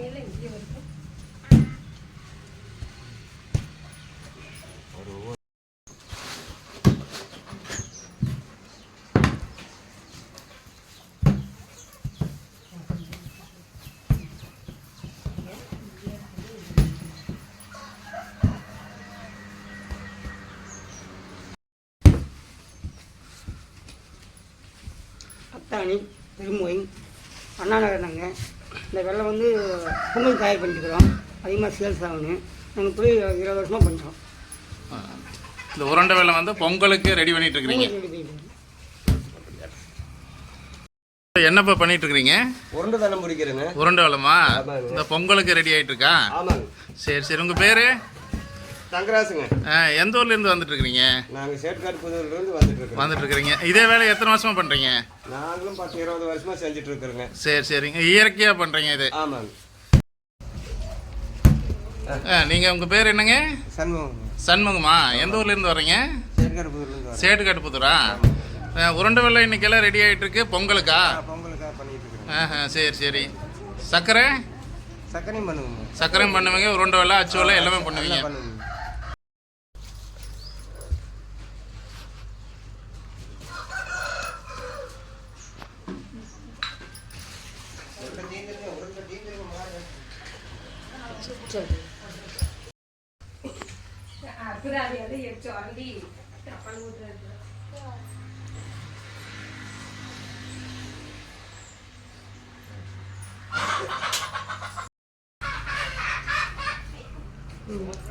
மேலே இங்கே அண்ணா நகர் நாங்கள் இந்த வெள்ளம் வந்து பொங்கல் தயார் பண்ணிட்டுருக்கிறோம் அதிகமாக சேல்ஸ் ஆகணும். நாங்கள் போய் இருபது வருஷமாக பண்ணுறோம் இந்த உருண்டை வெள்ளம் வந்து பொங்கலுக்கு ரெடி பண்ணிட்டு இருக்கிறீங்க. என்னப்பா பண்ணிட்டு இருக்கிறீங்க? உருண்டை தானே முடிக்கிறேங்க. உருண்டை வெள்ளமா. இந்த பொங்கலுக்கு ரெடி ஆயிட்டு இருக்கா? சரி சரி. உங்க பேரு? தங்கராசுங்க. எந்த ஊர்ல இருந்து வந்துட்டு இருக்கிறீங்க நாங்கள் சேட்காடு புதூர்லேருந்து வந்துட்டு வந்துட்டு இருக்கிறீங்க இதே வேலை எத்தனை வருஷமா பண்றீங்க? நாங்களும் பத்து இருபது வருஷமா செஞ்சுட்டு இருக்கிறோங்க சரி சரிங்க. இயற்கையா பண்றீங்க இது. ஆமாங்க. ஆ, நீங்க உங்க பேர் என்னங்க? சண்முகம் சண்முகமா? எந்த ஊர்ல இருந்து வர்றீங்க? சேட்காடு புதூர்லேருந்து சேட்டுக்காட்டு புதுரா? உருண்டை வெள்ளம் இன்னைக்கெல்லாம் ரெடி ஆயிட்டு இருக்கு பொங்கலுக்கா பொங்கலுக்காக பண்ணிட்டு சரி சரி. சர்க்கரை? சக்கரையும் பண்ணுவோங்க. சர்க்கரையும் பண்ணுவீங்க. உருண்டை வெள்ளம் அச்சு வெள்ளம் எல்லாமே பண்ணுவீங்க.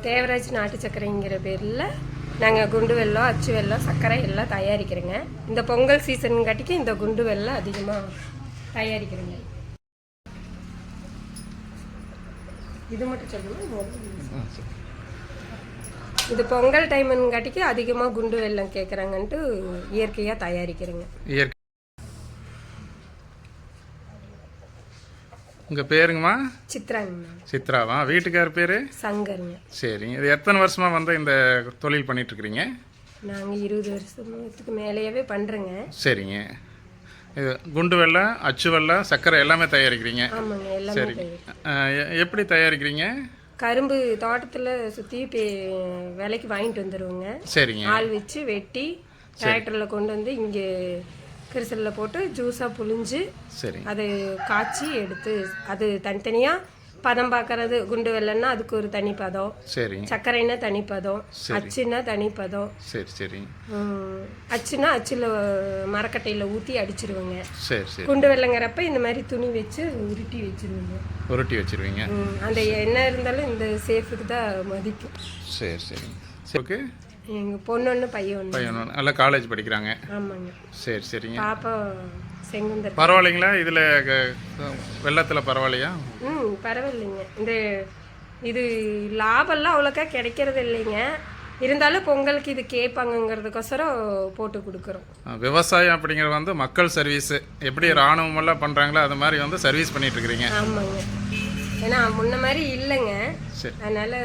தேவராஜ் நாட்டு சர்க்கரைங்கிற பேரில் நாங்கள் குண்டு வெள்ளம் அச்சு வெள்ளம் சர்க்கரை எல்லாம் தயாரிக்கிறோங்க. இந்த பொங்கல் சீசன் கட்டிக்கு இந்த குண்டு வெள்ளம் அதிகமாக தயாரிக்கிறோங்க. இது மட்டும் சொல்லணும் இது பொங்கல் டைமுங்காட்டிக்கு அதிகமாக குண்டு வெல்லம் கேட்குறாங்கன்ட்டு இயற்கையாக தயாரிக்கிறேங்க. இயற்கை. உங்க பேருங்கம்மா? சித்ராங்கண்ணா சித்ராவா? வீட்டுக்கார் பேரு? சங்கருங்க. சரிங்க. இது எத்தனை வருஷமா வந்து இந்த தொழில் பண்ணிட்டு இருக்கிறீங்க? நாங்கள் இருபது வருஷத்துக்கு மேலேயே பண்ணுறோங்க சரிங்க. இது குண்டு வெள்ளம் அச்சு வெள்ளம் சர்க்கரை எல்லாமே தயாரிக்கிறீங்க. ஆமாங்க எல்லாமே எ- எப்படி தயாரிக்கிறீங்க? கரும்பு தோட்டத்தில் சுற்றி விலைக்கு வாங்கிட்டு வந்துடுவோங்க சரிங்க. ஆள் வச்சு வெட்டி டிராக்டரில் கொண்டு வந்து இங்கே கிரிசலில் போட்டு ஜூஸாக புழிஞ்சு சரி. அது காய்ச்சி எடுத்து அது தனித்தனியாக பதம் பார்க்கறது குண்டு வெள்ளம்னா அதுக்கு ஒரு தனி பதம். சரிங்க சர்க்கரைன்னா தனி பதம். அச்சுன்னா தனி பதம். சரி சரி. அச்சுன்னா அச்சில் மரக்கட்டையில் ஊற்றி அடிச்சிருவோங்க. சரி சரி. குண்டு வெள்ளங்கிறப்ப இந்த மாதிரி துணி வச்சு உருட்டி வச்சிருவோங்க. உருட்டி வச்சிருவீங்க. அந்த என்ன இருந்தாலும் இந்த சேஃபுக்கு தான் மதிப்பு. சரி சரி. ஓகே. எங்கள் பொண்ணு ஒன்று பையன் ஒன்று பையன் ஒண்ணு. நல்லா காலேஜ் படிக்கிறாங்க. ஆமாங்க. சரி சரிங்க. பாப்பா செங்குந்தர். பரவாயில்லைங்களா? இதில் வெள்ளத்தில் பரவாயில்லையா? ம் பரவாயில்லைங்க. இந்த இது லாபம்லாம் அவ்வளோக்கா கிடைக்கிறது இல்லைங்க. இருந்தாலும் பொங்கலுக்கு இது கேட்பாங்கங்கிறதுக்கோசரம் போட்டு கொடுக்குறோம். விவசாயம் அப்படிங்கிறது வந்து மக்கள் சர்வீஸ். எப்படி ராணுவம் எல்லாம் பண்ணுறாங்களோ அது மாதிரி வந்து சர்வீஸ் பண்ணிட்டு இருக்கிறீங்க ஆமாங்க. ஏன்னா முன்ன மாதிரி இல்லைங்க. அதனால்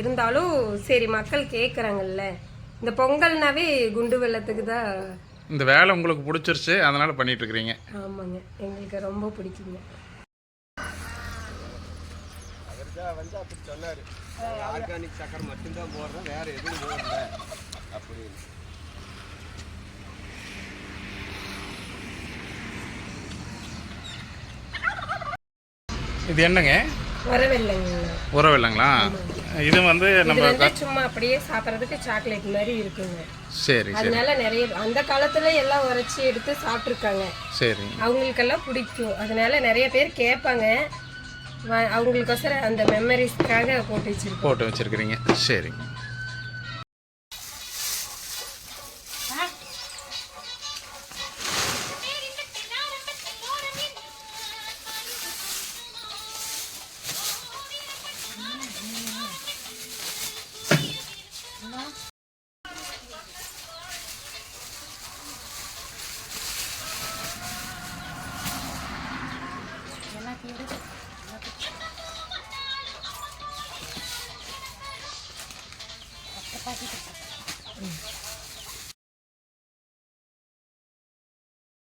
இருந்தாலும் சரி மக்கள் கேட்குறாங்கல்ல. இந்த பொங்கல்னாவே குண்டு வெள்ளத்துக்கு தான் இந்த வேலை உங்களுக்கு பிடிச்சிருச்சு அதனால பண்ணிட்டு இருக்கிறீங்க ஆமாங்க. எங்களுக்கு ரொம்ப பிடிக்குங்க. வந்து அப்படி சொன்னார். ஆர்கானிக் சக்கரை மட்டும்தான் போடுறோம் வேற எதுவும் போடல. அப்படின்னு இது என்னங்க? இல்லைங்களா இது வந்து நம்ம சும்மா அப்படியே சாப்பிட்றதுக்கு சாக்லேட் மாதிரி இருக்குங்க. சரி அதனால நிறைய அந்த காலத்துல எல்லாம் உரைச்சி எடுத்து சாப்பிட்ருக்காங்க சரி. அவங்களுக்கெல்லாம் பிடிக்கும். அதனால நிறைய பேர் கேட்பாங்க. அவங்களுக்கோசரம் அந்த மெமரிஸ்க்காக போட்டு வச்சிருக்கோம். போட்டு வச்சிருக்கிறீங்க. சரிங்க 아, 가시죠.